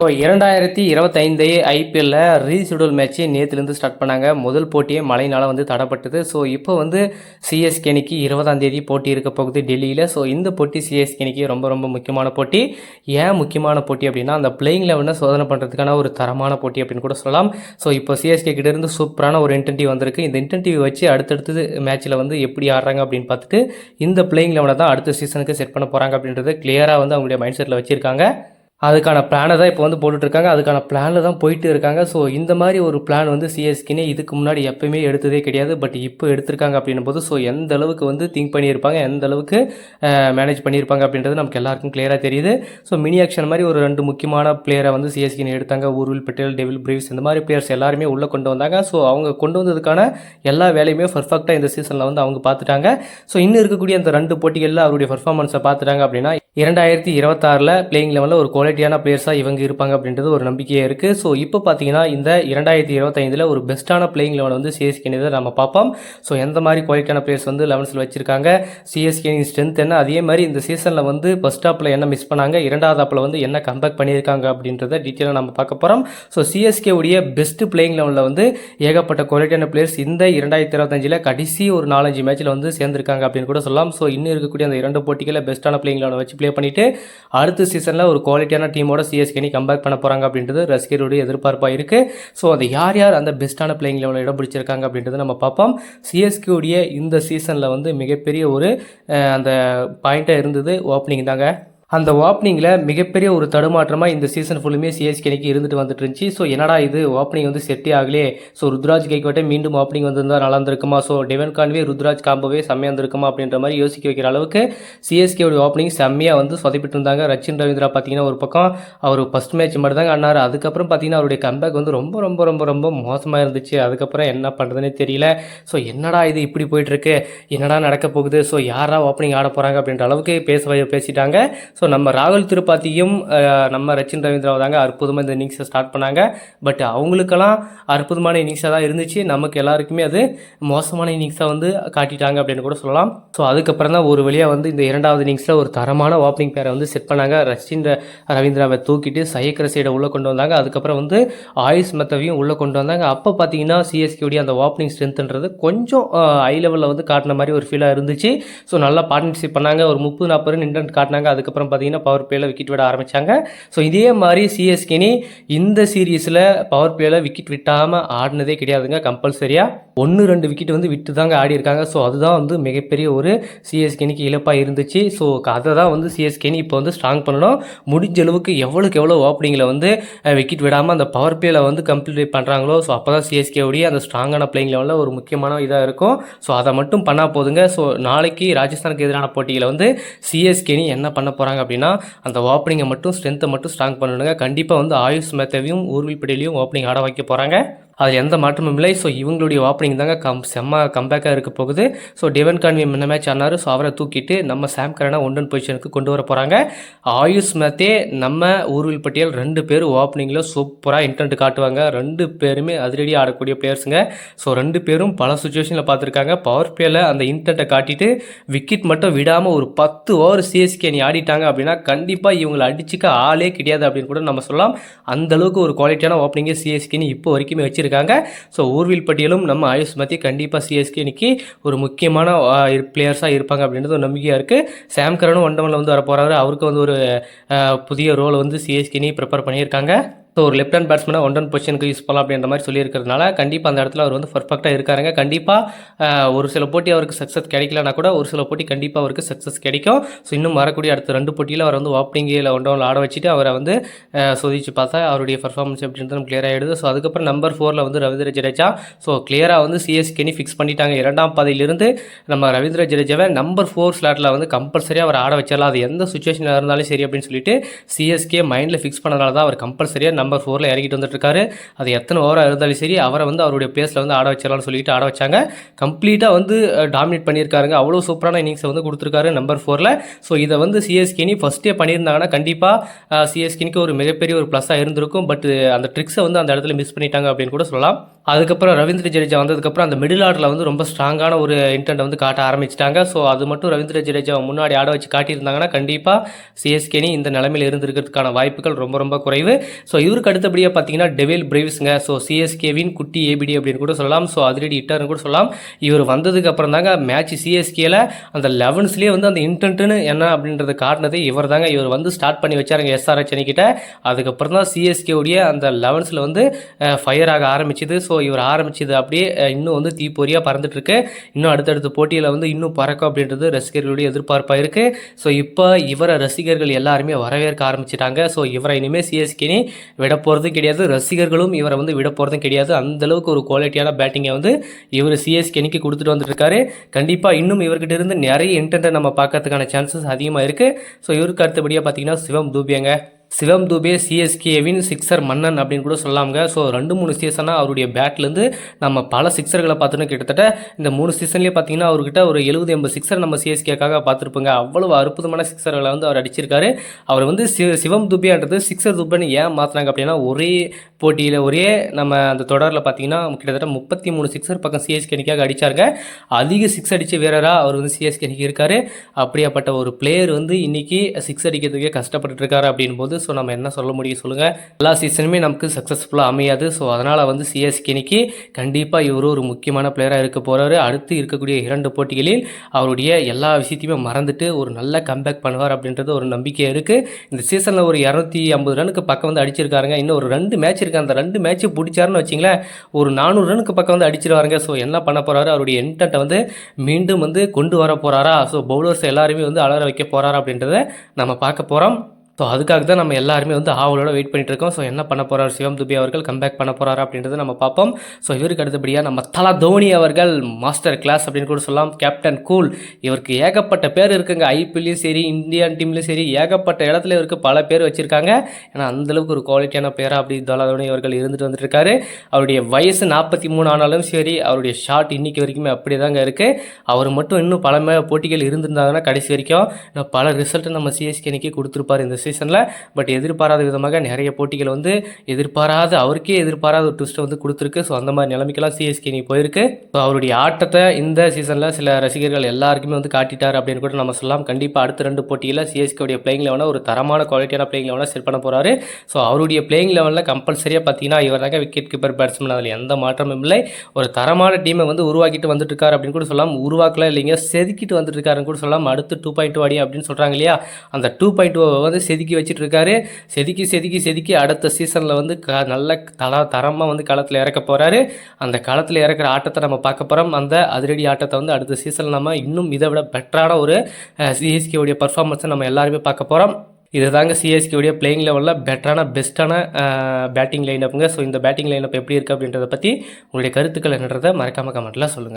இப்போ இரண்டாயிரத்தி இருபத்தைந்து ஐபிஎல்ல ரீஷெடியூல் மேட்ச்சு நேற்றுலேருந்து ஸ்டார்ட் பண்ணாங்க. முதல் போட்டியே மழையினால் வந்து தடப்பட்டது. ஸோ இப்போ வந்து சிஎஸ்கே அணிக்கு இருபதாம் தேதி போட்டி இருக்க போகுது டெல்லியில். ஸோ இந்த போட்டி சிஎஸ்கே அணிக்கு ரொம்ப ரொம்ப முக்கியமான போட்டி. ஏன் முக்கியமான போட்டி அப்படின்னா அந்த பிளேயிங் லெவலில் சோதனை பண்ணுறதுக்கான ஒரு தரமான போட்டி அப்படின்னு கூட சொல்லலாம். ஸோ இப்போ சிஎஸ்கே கிட்டேருந்து சூப்பரான ஒரு இன்டென்டிவ் வந்திருக்கு. இந்த இன்டென்டிவ் வச்சு அடுத்தடுத்து மேட்ச்சில் வந்து எப்படி ஆடுறாங்க அப்படின்னு பார்த்துட்டு இந்த பிளேயிங் லெவனை தான் அடுத்த சீசனுக்கு செட் பண்ண போகிறாங்க அப்படின்றது கிளியராக வந்து அவங்களுடைய மைண்ட் செட்டில் வச்சுருக்காங்க. அதுக்கான பிளானை தான் இப்போ வந்து போட்டுட்ருக்காங்க. அதுக்கான பிளானில் தான் போயிட்டு இருக்காங்க. ஸோ இந்த மாதிரி ஒரு பிளான் வந்து சிஎஸ்கினே இதுக்கு முன்னாடி எப்பயுமே எடுத்ததே கிடையாது. பட் இப்போ எடுத்திருக்காங்க அப்படின்னும் போது ஸோ எந்த அளவுக்கு வந்து திங்க் பண்ணியிருப்பாங்க எந்த அளவுக்கு மேனேஜ் பண்ணியிருப்பாங்க அப்படின்றது நமக்கு எல்லாருக்கும் கிளியராக தெரியுது. ஸோ மினி ஆக்ஷன் மாதிரி ஒரு ரெண்டு முக்கியமான பிளேயரை வந்து சிஎஸ்கினே எடுத்தாங்க. ஊர்வில் பட்டேல் டெவில் பிரீவ்ஸ் இந்த மாதிரி பிளேயர்ஸ் எல்லாருமே உள்ளே கொண்டு வந்தாங்க. ஸோ அவங்க கொண்டு வந்ததுக்கான எல்லா வேலையுமே பர்ஃபெக்டாக இந்த சீசனில் வந்து அவங்க பார்த்துட்டாங்க. ஸோ இன்னும் இருக்கக்கூடிய அந்த ரெண்டு போட்டிகளில் அவருடைய பர்ஃபார்மன்ஸை பார்த்துட்டாங்க அப்படின்னா இரண்டாயிரத்தி இருபத்தாறில் பிளேயிங் லெவலில் ஒரு குவாலிட்டியான பிளேயர்ஸாக இவங்க இருப்பாங்க அப்படின்றது ஒரு நம்பிக்கையாக இருக்குது ஸோ இப்போ பார்த்தீங்கன்னா இந்த இரண்டாயிரத்தி இருபத்தைந்தில் ஒரு பெஸ்ட்டான பிளேயிங் லெவல் வந்து சிஎஸ்கே நம்ம பார்ப்போம். ஸோ எந்த மாதிரி குவாலிட்டியான பிளேயர்ஸ் வந்து லெவன்ஸில் வச்சிருக்காங்க? சிஎஸ்கே ஸ்ட்ரென்த் என்ன? அதே மாதிரி இந்த சீசனில் வந்து ஃபஸ்ட் ஆப்பில் என்ன மிஸ் பண்ணாங்க? இரண்டாவது ஆப்பில் வந்து என்ன கம்பேக் பண்ணியிருக்காங்க அப்படின்றத டீட்டெயிலாக நம்ம பார்க்க போகிறோம் ஸோ சிஎஸ்கே உடைய பெஸ்ட் பிளேயிங் லெவலில் வந்து ஏகப்பட்ட குவாலிட்டியான பிளேயர்ஸ் இந்த இரண்டாயிரத்தி இருபத்தஞ்சில் கடைசி ஒரு நாலஞ்சு மேட்ச்சில் வந்து சேர்ந்திருக்காங்க அப்படின்னு கூட சொல்லலாம். ஸோ இன்னும் இருக்கக்கூடிய அந்த இரண்டு போட்டிகளில் பெஸ்ட்டான பிளேயிங் லெவலை வச்சு ப்ளே பண்ணிவிட்டு அடுத்த சீசனில் ஒரு குவாலிட்டியான டீமோட சிஎஸ்கேனி கம்பேக் பண்ண போகிறாங்க அப்படின்றது ரசிகருடைய எதிர்பார்ப்பாக இருக்குது ஸோ அது யார் யார் அந்த பெஸ்ட்டான பிளேயிங் லெவலில் இடம் பிடிச்சிருக்காங்க அப்படின்றத நம்ம பார்ப்போம். சிஎஸ்கேவுடைய இந்த சீசனில் வந்து மிகப்பெரிய ஒரு அந்த பாயிண்ட்டாக இருந்தது ஓப்பனிங் தாங்க. அந்த ஓப்பனிங்கில் மிகப்பெரிய ஒரு தடுமாற்றமாக இந்த சீசன் ஃபுல்லுமே சிஎஸ்கேனிக்கு இருந்துட்டு வந்துட்டு இருந்துச்சு. ஸோ என்னடா இது? ஓப்பனிங் வந்து செட்டே ஆகலே ஸோ ருத்ராஜ் கைக்கோட்டை மீண்டும் ஓப்பனிங் வந்திருந்தால் நல்லா இருந்திருக்குமா ஸோ டெவன் கான்வே ருத்ராஜ் காம்போவே செம்மையாக இருந்திருக்குமா? அப்படின்ற மாதிரி யோசிக்க வைக்கிற அளவுக்கு சிஎஸ்கேவுடைய ஓப்பனிங் செம்மையாக வந்து சொதப்பிட்டு இருந்தாங்க ரச்சின் ரவீந்திரா பார்த்தீங்கன்னா ஒரு பக்கம் அவர் ஃபஸ்ட் மேட்ச் மட்டும் தாங்க ஆனார் அதுக்கப்புறம் பார்த்தீங்கன்னா அவருடைய கம்பேக் வந்து ரொம்ப ரொம்ப ரொம்ப ரொம்ப மோசமாக இருந்துச்சு. அதுக்கப்புறம் என்ன பண்ணுறதுனே தெரியல. ஸோ என்னடா இது இப்படி போயிட்டுருக்கு என்னடா நடக்க போகுது? ஸோ யாரா ஓப்பனிங் ஆட போகிறாங்க அப்படின்ற அளவுக்கு பேச பேசிட்டாங்க. ஸோ நம்ம ராகுல் திருப்பாத்தியும் நம்ம ரச்சின் ரவீந்திராவை தாங்க அற்புதமாக இந்த இன்னிங்ஸை ஸ்டார்ட் பண்ணாங்க. பட் அவங்களுக்கெல்லாம் அற்புதமான இன்னிங்ஸாக தான் இருந்துச்சு. நமக்கு எல்லாருக்குமே அது மோசமான இன்னிங்ஸாக வந்து காட்டிட்டாங்க அப்படின்னு கூட சொல்லலாம். ஸோ அதுக்கப்புறம் தான் ஒரு வழியாக வந்து இந்த இரண்டாவது இன்னிங்ஸில் ஒரு தரமான ஓப்பனிங் பேரை வந்து செட் பண்ணாங்க. ரச்சின் ரவீந்திராவை தூக்கிட்டு சயக்கர சைடை உள்ளே கொண்டு வந்தாங்க. அதுக்கப்புறம் வந்து ஆயுஷ் மெத்தவையும் உள்ளே கொண்டு வந்தாங்க. அப்போ பார்த்தீங்கன்னா சிஎஸ்கேடைய அந்த ஓப்பனிங் ஸ்ட்ரென்த்ன்றது கொஞ்சம் ஹை லெவலில் வந்து காட்டின மாதிரி ஒரு ஃபீலாக இருந்துச்சு. ஸோ நல்லா பார்ட்னர்ஷிப் பண்ணாங்க. ஒரு முப்பது நாற்பது ரன் காட்டினாங்க. அதுக்கப்புறம் பார்த்தீங்கன்னா பவர் பிளேயில் விக்கெட் விட ஆரம்பித்தாங்க ஸோ இதே மாதிரி சிஎஸ்கேனி இந்த சீரீஸில் பவர் பிளேயில் விக்கெட் விட்டாமல் ஆடினதே கிடையாதுங்க. கம்பல்சரியாக ஒன்று ரெண்டு விக்கெட் வந்து விட்டு தாங்க ஆடிருக்காங்க ஸோ அதுதான் வந்து மிகப்பெரிய ஒரு சிஎஸ்கேனிக்கு இழப்பாக இருந்துச்சு. ஸோ அதை தான் வந்து சிஎஸ்கேனி இப்போ வந்து ஸ்ட்ராங் பண்ணணும். முடிஞ்ச அளவுக்கு எவ்வளோக்கு எவ்வளோ ஓப்பனிங்கில் வந்து விக்கெட் விடாமல் அந்த பவர் பிளேயில் வந்து கம்ப்ளீட் பண்ணுறாங்களோ ஸோ அப்போ தான் சிஎஸ்கேவுடைய அந்த ஸ்ட்ராங்கான பிளேயிங் லெவலில் ஒரு முக்கியமான இதாக இருக்கும். ஸோ அதை மட்டும் பண்ணால் போதுங்க. ஸோ நாளைக்கு ராஜஸ்தானுக்கு எதிரான போட்டியில் வந்து சிஎஸ்கேனி என்ன பண்ண போகிறாங்க அப்படின்னா அந்த ஓப்பனிங்கை மட்டும் ஸ்ட்ரென்த்தை மட்டும் ஸ்ட்ராங் பண்ணணுங்க. கண்டிப்பாக வந்து ஆயுஷ் மேத்தவையும் ஊர்வில் படேலையும் ஓப்பனிங் ஆட வைக்க போகிறாங்க அதில் எந்த மாற்றமும் இல்லை. ஸோ இவங்களுடைய ஓப்பனிங் தாங்க கம் செம்ம கம்பேக்காக இருக்க போகுது. ஸோ டெவன் கான்வி முன்ன மேட்ச் ஆனார் ஸோ அவரை தூக்கிட்டு நம்ம சாம் கரனை ஒன் பொசிஷனுக்கு கொண்டு வர போகிறாங்க ஆயுஷ் மேத்தே நம்ம ஊர்வில் பட்டியல் ரெண்டு பேரும் ஓப்பனிங்கில் சூப்பராக இன்டென்ட் காட்டுவாங்க. ரெண்டு பேருமே அதிரடி ஆடக்கூடிய பிளேயர்ஸுங்க ஸோ ரெண்டு பேரும் பல சுச்சுவேஷனில் பார்த்துருக்காங்க. பவர் பிளேயில் அந்த இன்டென்ட்டை காட்டிட்டு விக்கெட் மட்டும் விடாமல் ஒரு பத்து ஓவர் சிஎஸ்கே நீ ஆடிட்டாங்க அப்படின்னா கண்டிப்பாக இவங்களை அடிச்சுக்க ஆளே கிடையாது அப்படின்னு கூட நம்ம சொல்லலாம். அந்த அளவுக்கு ஒரு குவாலிட்டியான ஓப்பனிங்கே சிஎஸ்கேன்னு இப்போ வரைக்குமே வச்சிருக்காங்க ஸோ ஊர்வில் பட்டியலும் நம்ம ஆயுஷ் மத்தி கண்டிப்பாக சிஎஸ்கேனிக்கு ஒரு முக்கியமான பிளேயர்ஸாக இருப்பாங்க அப்படின்றது ஒரு நம்பிக்கையாக இருக்குது சாம் கரனும் ஒன் டவுனில் வந்து வர போகிறாரு அவருக்கு வந்து ஒரு புதிய ரோலை வந்து சிஎஸ்கேனி ப்ரிப்பேர் பண்ணியிருக்காங்க. ஸோ ஒரு லெஃப்ட் ஹேண்ட் பேட்ஸ்மேனை ஒன் ரன் பொசிஷனுக்கு யூஸ் பண்ணலாம் அப்படின்ற மாதிரி சொல்லியிருக்கிறதுனால கண்டிப்பாக அந்த இடத்துல அவர் வந்து பர்ஃபெக்டாக இருக்காருங்க. கண்டிப்பாக ஒரு சில போட்டி அவருக்கு சக்ஸஸ் கிடைக்கலனா கூட ஒரு சில போட்டி கண்டிப்பாக அவருக்கு சக்ஸஸ் கிடைக்கும். ஸோ இன்னும் வரக்கூடிய அடுத்த ரெண்டு போட்டியில் அவர் வந்து ஓப்பனிங்கில் ஒன் டவுனில் ஆட வச்சுட்டு அவரை வந்து சோதிச்சு பார்த்தா அவருடைய பர்ஃபார்மன்ஸ் எப்படின்றது கிளியர் ஆகிடுது ஸோ அதுக்கப்புறம் நம்பர் ஃபோரில் வந்து ரவீந்திர ஜடேஜா. ஸோ கிளியராக வந்து சிஎஸ்கேனி ஃபிக்ஸ் பண்ணிட்டாங்க. இரண்டாம் பாதையிலிருந்து நம்ம ரவீந்திர ஜடேஜாவை நம்பர் ஃபோர் ஸ்லாட்டில் வந்து கம்பல்சரியாக அவர் ஆட வச்சிடலாம். அது எந்த சுச்சுவேஷனில் இருந்தாலும் சரி அப்படின்னு சொல்லிட்டு சிஎஸ்கே மைண்டில் ஃபிக்ஸ் பண்ணனால தான் அவர் கம்பல்சரியாக நம்பர் ஃபோரில் இறக்கிட்டு வந்துட்டுருக்காரு. அது எத்தனை ஓவராக இருந்தாலும் சரி அவரை வந்து அவருடைய பிளேஸில் வந்து ஆட வச்சிடலாம்னு சொல்லிட்டு ஆட வச்சாங்க. கம்ப்ளீட்டாக வந்து டாமினேட் பண்ணியிருக்காருங்க. அவ்வளோ சூப்பரான இன்னிங்ஸை வந்து கொடுத்துருக்காரு நம்பர் ஃபோரில் ஸோ இதை வந்து சிஎஸ்கேனி ஃபஸ்ட்டே பண்ணியிருந்தாங்கன்னா கண்டிப்பாக சிஎஸ்கேனிக்கு ஒரு மிகப்பெரிய ஒரு ப்ளஸ்ஸாக இருந்திருக்கும். பட் அந்த ட்ரிக்ஸை வந்து அந்த இடத்துல மிஸ் பண்ணிட்டாங்க அப்படின்னு கூட சொல்லலாம். அதுக்கப்புறம் ரவீந்திர ஜடேஜா வந்ததுக்கப்புறம் அந்த மிடில் ஆர்டரில் வந்து ரொம்ப ஸ்ட்ராங்கான ஒரு இன்டென்ட் வந்து காட்ட ஆரம்பிச்சிட்டாங்க. ஸோ அது மட்டும் ரவீந்திர ஜடேஜா முன்னாடி ஆட வச்சு காட்டியிருந்தாங்கன்னா கண்டிப்பாக சிஎஸ்கேனி இந்த நிலமையில் இருந்திருக்கிறதுக்கான வாய்ப்புகள் ரொம்ப ரொம்ப குறைவு. ஸோ இவருக்கு அடுத்தபடியாக பார்த்தீங்கன்னா டெவில் பிரேவ்ஸுங்க ஸோ சிஎஸ்கேவின் குட்டி ஏபிடி அப்படின்னு கூட சொல்லலாம். ஸோ அதிரடி இட்டர்னு கூட சொல்லலாம். இவர் வந்ததுக்கு அப்புறம் தாங்க மேட்ச் சிஎஸ்கேல அந்த லெவன்ஸ்லேயே வந்து அந்த இன்டென்ட்னு என்ன அப்படின்றத காட்டினது இவர் தாங்க இவர் வந்து ஸ்டார்ட் பண்ணி வச்சாருங்க எஸ்ஆர்எச் அணிக்கிட்ட. அதுக்கப்புறம் தான் சிஎஸ்கேவுடைய அந்த லெவன்ஸில் வந்து ஃபயர் ஆக ஆரம்பிச்சது. ஸோ இவர் ஆரம்பிச்சது அப்படியே இன்னும் வந்து தீப்பொறியாக பறந்துட்டு இருக்கு இன்னும் அடுத்தடுத்த போட்டியில் வந்து இன்னும் பறக்கும் அப்படின்றது ரசிகர்களுடைய எதிர்பார்ப்பாக இருக்கு ஸோ இப்போ இவரை ரசிகர்கள் எல்லாருமே வரவேற்க ஆரம்பிச்சிட்டாங்க. ஸோ இவரை இனிமேல் சிஎஸ்கேனி விட போகிறதும் கிடையாது. ரசிகர்களும் இவரை வந்து விட போகிறதும் கிடையாது. அந்தளவுக்கு ஒரு குவாலிட்டியான பேட்டிங்கை வந்து இவர் சிஎஸ்கே அணிக்கு கொடுத்துட்டு வந்துட்டு இருக்காரு கண்டிப்பாக இன்னும் இவர்கிட்ட இருந்து நிறைய இன்டென்ட்டை நம்ம பார்க்கறதுக்கான சான்சஸ் அதிகமாக இருக்குது ஸோ இவருக்கு அடுத்தபடியாக பார்த்தீங்கன்னா சிவம் தூபியங்க. சிவம் துபே சிஎஸ்கேவின் சிக்ஸர் மன்னன் அப்படின்னு கூட சொல்லாமங்க ஸோ ரெண்டு மூணு சீசனாக அவருடைய பேட்லேருந்து நம்ம பல சிக்ஸர்களை பார்த்துன்னு கிட்டத்தட்ட இந்த மூணு சீசன்லேயே பார்த்தீங்கன்னா அவர்கிட்ட ஒரு எழுபது எண்பது சிக்ஸர் நம்ம சிஎஸ்கேக்காக பார்த்துருப்போங்க. அவ்வளவு அற்புதமான சிக்ஸர்களை வந்து அவர் அடிச்சிருக்காரு. அவர் வந்து சி சிவம் துபேன்றது சிக்ஸர் துபேன்னு ஏன் மாற்றினாங்க அப்படின்னா ஒரே போட்டியில் ஒரே நம்ம அந்த தொடரில் பார்த்தீங்கன்னா கிட்டத்தட்ட முப்பத்தி மூணு சிக்ஸர் பக்கம் சிஎஸ்கேனிக்காக அடிச்சாருங்க. அதிக சிக்ஸ் அடித்த வீரராக அவர் வந்து சிஎஸ்கேனிக்கு இருக்காரு. அப்படியாப்பட்ட ஒரு பிளேயர் வந்து இன்றைக்கி சிக்ஸ் அடிக்கிறதுக்கே கஷ்டப்பட்டுருக்காரு இருக்காரு அப்படின் போது ஸோ நம்ம என்ன சொல்ல முடியும் சொல்லுங்கள் எல்லா சீசனுமே நமக்கு சக்ஸஸ்ஃபுல்லாக அமையாது. ஸோ அதனால் வந்து சிஎஸ்கே இன்னைக்கு கண்டிப்பாக இவர் ஒரு முக்கியமான பிளேயராக இருக்க போகிறாரு அடுத்து இருக்கக்கூடிய இரண்டு போட்டிகளில் அவருடைய எல்லா விஷயத்தையுமே மறந்துட்டு ஒரு நல்ல கம்பேக் பண்ணுவார் அப்படின்றது ஒரு நம்பிக்கை இருக்குது இந்த சீசனில் ஒரு இரநூத்தி ஐம்பது ரனுக்கு பக்கம் வந்து அடிச்சிருக்காருங்க. இன்னும் ஒரு ரெண்டு மேட்ச் இருக்குது அந்த ரெண்டு மேட்ச் பிடிச்சாருன்னு வச்சிங்களேன் ஒரு நானூறு ரனுக்கு பக்கம் வந்து அடிச்சிருவாருங்க. ஸோ என்ன பண்ண போகிறாரு அவருடைய இன்டென்ட்டை வந்து மீண்டும் வந்து கொண்டு வர போகிறாரா ஸோ பவுலர்ஸ் எல்லாருமே வந்து அலற வைக்க போகிறாரா அப்படின்றத நம்ம பார்க்க போகிறோம் ஸோ அதுக்காக தான் நம்ம எல்லாருமே வந்து ஆவலோட வெயிட் பண்ணிட்டு இருக்கோம். ஸோ என்ன பண்ண போகிறார் சிவம் துபி அவர்கள் கம்பேக் பண்ண போகிறார் அப்படின்றத நம்ம பார்ப்போம். ஸோ இவருக்கு அடுத்தபடியாக நம்ம தலா தோனி அவர்கள் மாஸ்டர் கிளாஸ் அப்படின்னு கூட சொல்லலாம். கேப்டன் கூல் இவருக்கு ஏகப்பட்ட பேர் இருக்குங்க. ஐபிஎல்லையும் சரி இந்தியன் டீம்லையும் சரி ஏகப்பட்ட இடத்துல இவருக்கு பல பேர் வச்சிருக்காங்க. ஏன்னா அந்த அளவுக்கு ஒரு குவாலிட்டியான பேராக அப்படி தலா தோனி அவர்கள் இருந்துட்டு வந்துட்டுருக்காரு. அவருடைய வயசு நாற்பத்தி மூணு ஆனாலும் சரி அவருடைய ஷாட் இன்னைக்கு வரைக்குமே அப்படியே தாங்க இருக்குது அவர் மட்டும் இன்னும் பல போட்டிகள் இருந்திருந்தாங்கன்னா கடைசி வரைக்கும் பல ரிசல்ட் நம்ம சிஎஸ்கேனிக்கு கொடுத்துருப்பார் இந்த சீசனில் பட் எதிர்பாராத விதமாக நிறைய போட்டிகள் வந்து எதிர்பாராத அவருக்கே எதிர்பாராத ஒரு ட்விஸ்ட்டை வந்து கொடுத்துருக்கு. ஸோ அந்த மாதிரி நிலைமைக்கெல்லாம் சிஎஸ்கே நீ போயிருக்கு. ஸோ அவருடைய ஆட்டத்தை இந்த சீசனில் சில ரசிகர்கள் எல்லாருக்குமே வந்து காட்டிட்டார் அப்படின்னு கூட நம்ம சொல்லலாம். கண்டிப்பாக அடுத்த ரெண்டு போட்டியில் சிஎஸ்கேடைய பிளேயிங் லெவனாக ஒரு தரமான குவாலிட்டியான பிளேயிங் லெவனாக செட் பண்ண போகிறாரு ஸோ அவருடைய பிளேயிங் லெவலில் கம்பல்சரியாக பார்த்தீங்கன்னா இவர் தாங்க விக்கெட் கீப்பர் பேட்ஸ்மேன் அதில் எந்த மாற்றமும் இல்லை. ஒரு தரமான டீமை வந்து உருவாக்கிட்டு வந்துட்டு இருக்காரு அப்படின்னு கூட சொல்லலாம். உருவாக்கல இல்லைங்க செதுக்கிட்டு வந்துட்டு இருக்காருன்னு கூட சொல்லலாம். அடுத்து டூ பாயிண்ட் அடி அப்படின்னு சொல்கிறாங்க இல்லையா? அந்த டூ பாயிண்ட் டூ வந்து செதுக்கி வச்சுட்டு இருக்காரு செதுக்கி செதுக்கி செதுக்கி அடுத்த சீசனில் வந்து க நல்ல தல தரமாக வந்து களத்தில் இறக்க போகிறாரு அந்த களத்தில் இறக்குற ஆட்டத்தை நம்ம பார்க்க போகிறோம் அந்த அதிரடி ஆட்டத்தை வந்து அடுத்த சீசனில் நம்ம இன்னும் இதை விட பெட்டரான ஒரு சிஎஸ்கேவுடைய பர்ஃபார்மன்ஸை நம்ம எல்லாருமே பார்க்க போகிறோம் இதுதாங்க சிஎஸ்கே பிளேயிங் லெவலில் பெட்டரான பெஸ்ட்டான பேட்டிங் லைனப்புங்க ஸோ இந்த பேட்டிங் லைனப் எப்படி இருக்குது அப்படின்றத பற்றி உங்களுடைய கருத்துக்கள் என்னன்றதை மறக்காமல் கமெண்ட்டில் சொல்லுங்கள்